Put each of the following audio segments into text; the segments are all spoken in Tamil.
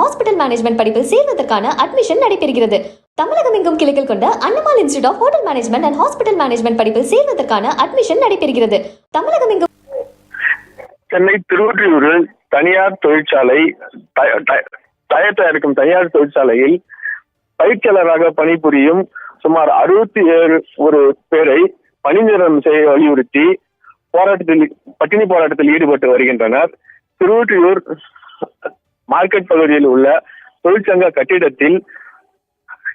ஹாஸ்பிட்டல் மேனேஜ்மெண்ட் படிப்பில் சேர்வதற்கான அட்மிஷன் நடைபெறுகிறது. தமிழகம் எங்கும் கிளைகள் கொண்ட Annamal institute of hotel management and hospital management படிப்பில் சேர்வதற்கான அட்மிஷன் நடைபெறுகிறது. தமிழகம் எங்கும் சென்னை திருவொற்றியூரில் தனியார் தொழிற்சாலை தயார் டயர் தயாரிக்கும் தனியார் தொழிற்சாலையில் பயிற்சியாளராக பணிபுரியும் சுமார் அறுபத்தி ஏழு ஒரு பேரை பணி செய்ய வலியுறுத்தி போராட்டத்தில் பட்டினி போராட்டத்தில் ஈடுபட்டு வருகின்றனர். திருவொற்றியூர் மார்க்கெட் பகுதியில் உள்ள தொழிற்சங்க கட்டிடத்தில்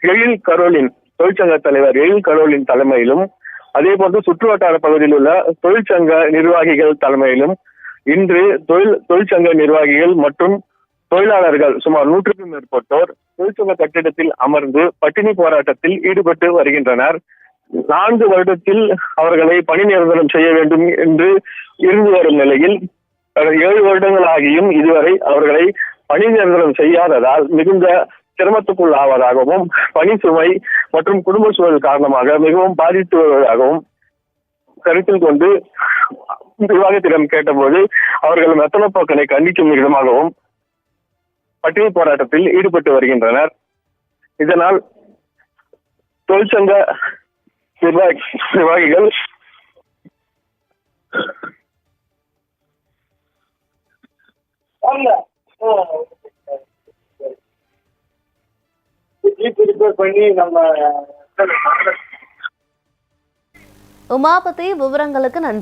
எழில் கரோலின் தொழிற்சங்க தலைவர் எழில் கரோலின் தலைமையிலும் அதே போன்று சுற்றுவட்டார பகுதியில் உள்ள தொழிற்சங்க நிர்வாகிகள் தலைமையிலும் இன்று தொழில் தொழிற்சங்க நிர்வாகிகள் மற்றும் தொழிலாளர்கள் சுமார் நூற்றுக்கும் மேற்பட்டோர் தொழிற்சங்க கட்டிடத்தில் அமர்ந்து பட்டினி போராட்டத்தில் ஈடுபட்டு வருகின்றனர். நான்கு வருடத்தில் அவர்களை பணி நிரந்தரம் செய்ய வேண்டும் என்று இருந்து வரும் நிலையில் ஏழு வருடங்கள் ஆகியும் இதுவரை அவர்களை பணி நிரந்தரம் செய்யாததால் மிகுந்த சிரமத்துக்குள்ளாவதாகவும் பணி சுமை மற்றும் குடும்ப சூழல் காரணமாக மிகவும் பாதித்து வருவதாகவும் கருத்தில் கொண்டு நிர்வாகத்திடம் கேட்டபோது அவர்கள் மெத்தன போக்கனை கண்டிக்கும் விதமாகவும் பட்டினி போராட்டத்தில் ஈடுபட்டு வருகின்றனர். இதனால் தொழிற்சங்க நிர்வாகி பண்ணி நம்ம உமாபதி விவரங்களுக்கு நன்றி.